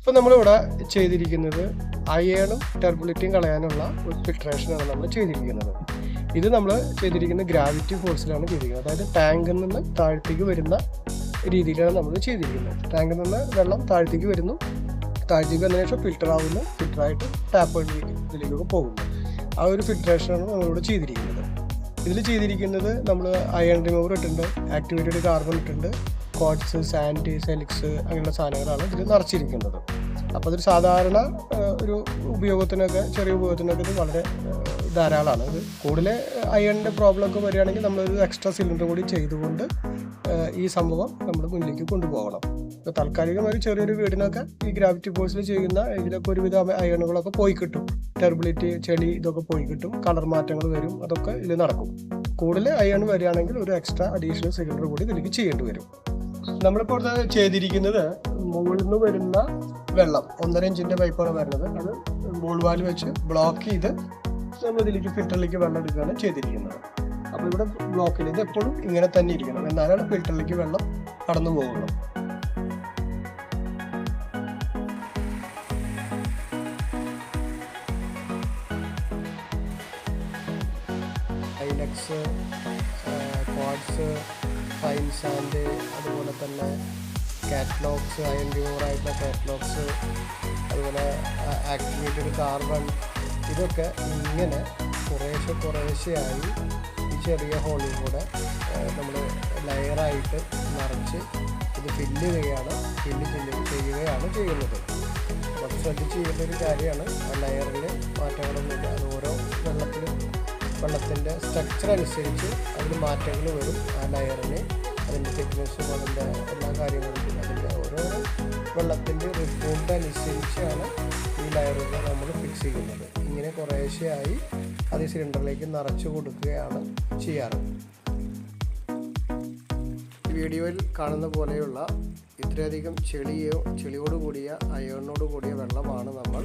ഇപ്പം നമ്മളിവിടെ ചെയ്തിരിക്കുന്നത് അയേണും ടെർബുലിറ്റിയും കളയാനുള്ള ഒരു ഫിൽട്രേഷനാണ് നമ്മൾ ചെയ്തിരിക്കുന്നത്. ഇത് നമ്മൾ ചെയ്തിരിക്കുന്ന ഗ്രാവിറ്റി ഫോഴ്സിലാണ് ചെയ്തിരിക്കുന്നത്. അതായത് ടാങ്കിൽ നിന്ന് താഴത്തേക്ക് വരുന്ന രീതിയിലാണ് നമ്മൾ ചെയ്തിരിക്കുന്നത്. ടാങ്കിൽ നിന്ന് വെള്ളം താഴത്തേക്ക് വരുന്നു. താഴത്തേക്ക് വന്നതിന് ശേഷം ഫിൽറ്റർ ആവുന്നു. ഫിൽറ്ററായിട്ട് ടാപ്പ് ഇതിലേക്കൊക്കെ പോകുന്നു. ആ ഒരു ഫിൽട്രേഷനാണ് നമ്മളിവിടെ ചെയ്തിരിക്കുന്നത്. ഇതിൽ ചെയ്തിരിക്കുന്നത് നമ്മൾ അയൺ റിമൂവർ ഇട്ടിട്ടുണ്ട്. ആക്ടിവേറ്റഡ് കാർബൺ ഇട്ടിട്ടുണ്ട്. കോട്സ് സാൻഡ് സെലിക്സ് അങ്ങനെയുള്ള സാധനങ്ങളാണ് ഇതിൽ നിറച്ചിരിക്കുന്നത്. അപ്പോൾ അതൊരു സാധാരണ ഒരു ഉപയോഗത്തിനൊക്കെ ചെറിയ ഉപയോഗത്തിനൊക്കെ ഇത് വളരെ ധാരാളമാണ്. ഇത് കൂടുതൽ അയണിന്റെ പ്രോബ്ലം ഒക്കെ വരികയാണെങ്കിൽ നമ്മളൊരു എക്സ്ട്രാ സിലിണ്ടർ കൂടി ചെയ്തുകൊണ്ട് ഈ സംഭവം നമ്മൾ മുന്നിലേക്ക് കൊണ്ടുപോകണം. ഇപ്പോൾ താൽക്കാലികം ഒരു ചെറിയൊരു വീടിനൊക്കെ ഈ ഗ്രാവിറ്റി ഫോഴ്സിൽ ചെയ്യുന്ന ഇതിലൊക്കെ ഒരുവിധ അയണുകളൊക്കെ പോയി കിട്ടും. ടെർബിലിറ്റി ചെളി ഇതൊക്കെ പോയി കിട്ടും. കളർ മാറ്റങ്ങൾ വരും. അതൊക്കെ ഇതിൽ നടക്കും. കൂടുതൽ അയൺ വരികയാണെങ്കിൽ ഒരു എക്സ്ട്രാ അഡീഷണൽ സിലിണ്ടർ കൂടി ഇതിലേക്ക് ചെയ്യേണ്ടി വരും. നമ്മളിപ്പോൾ ചെയ്തിരിക്കുന്നത് മുകളിൽ നിന്ന് വരുന്ന വെള്ളം ഒന്നര ഇഞ്ചിന്റെ പൈപ്പാണ് വരുന്നത്. അത് ബോൾ വാൽ വെച്ച് ബ്ലോക്ക് ചെയ്ത് നമ്മൾ ഇതിലേക്ക് ഫിൽറ്ററിലേക്ക് വെള്ളം എടുക്കുകയാണ് ചെയ്തിരിക്കുന്നത്. അപ്പോൾ ഇവിടെ ബ്ലോക്കിൽ ഇത് എപ്പോഴും ഇങ്ങനെ തന്നെ ഇരിക്കണം. എന്നാലാണ് ഫിൽറ്ററിലേക്ക് വെള്ളം കടന്നു പോകുള്ളൂ ഐലക്സ് ക്വാഡ്സ് ഫൈൻ സാൻഡ് അതുപോലെ തന്നെ കാറ്റലോഗ്സ് അയൺ ആയിട്ടുള്ള കാറ്റലോഗ്സ് അതുപോലെ ആക്ടിവേറ്റഡ് കാർബൺ ഇതൊക്കെ ഇങ്ങനെ കുറേശ്ശെ കുറേശ്ശെയായി ഈ ചെറിയ ഹോളിൽ കൂടെ നമ്മൾ ലെയറായിട്ട് നിറച്ച് ഇത് ഫില്ല് ചെയ്യുകയാണ് ഫില്ല് ചെയ്യുകയാണ് ചെയ്യുന്നത്. അപ്പോൾ ശ്രദ്ധിച്ച് ചെയ്യുന്നൊരു കാര്യമാണ് ആ ലെയറിൽ മാറ്റങ്ങളൊന്നുമില്ല. അത് ഓരോ വെള്ളത്തിലും വെള്ളത്തിന്റെ സ്ട്രക്ചർ അനുസരിച്ച് അതിന് മാറ്റങ്ങൾ വരും ആ ലെയറിന് അതിന്റെ തിക്നെസ്സും അതിന്റെ എല്ലാ കാര്യങ്ങളും അതിന്റെ ഓരോരോ വെള്ളത്തിന്റെ റിപ്പോർട്ട് അനുസരിച്ചാണ് ഈ ലയറുകൾ നമ്മൾ ഫിക്സ് ചെയ്യുന്നത്. ഇങ്ങനെ കുറേശ്ശെയായി അത് സിലിണ്ടറിലേക്ക് നിറച്ചു കൊടുക്കുകയാണ് ചെയ്യാറ്. വീഡിയോയിൽ കാണുന്ന പോലെയുള്ള ഇത്രയധികം ചെളിയോ ചെളിയോട് കൂടിയ കൂടിയ വെള്ളമാണ് നമ്മൾ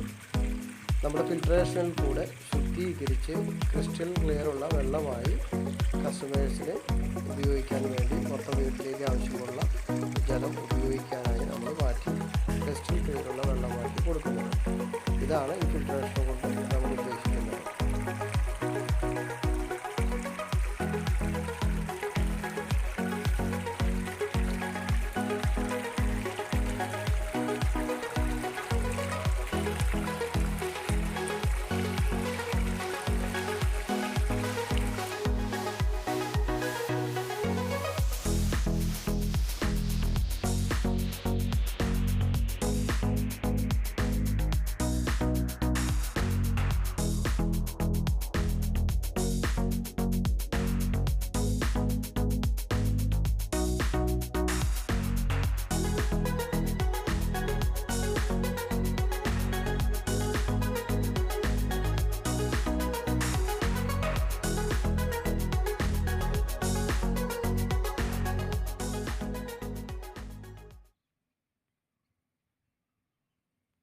നമ്മുടെ ഫിൽട്രേഷനിൽ കൂടെ ശുദ്ധീകരിച്ച് ക്രിസ്റ്റൽ ക്ലിയർ ഉള്ള വെള്ളമായി കസ്റ്റമേഴ്സിന് ഉപയോഗിക്കാൻ വേണ്ടി മൊത്തം വീട്ടിലേക്ക് ആവശ്യമുള്ള ജലം ഉപയോഗിക്കാനായി നമ്മൾ മാറ്റി ക്രിസ്റ്റൽ ക്ലിയർ ഉള്ള വെള്ളമാക്കി കൊടുക്കുന്നത്. ഇതാണ് ഈ ഫിൽട്രേഷൻ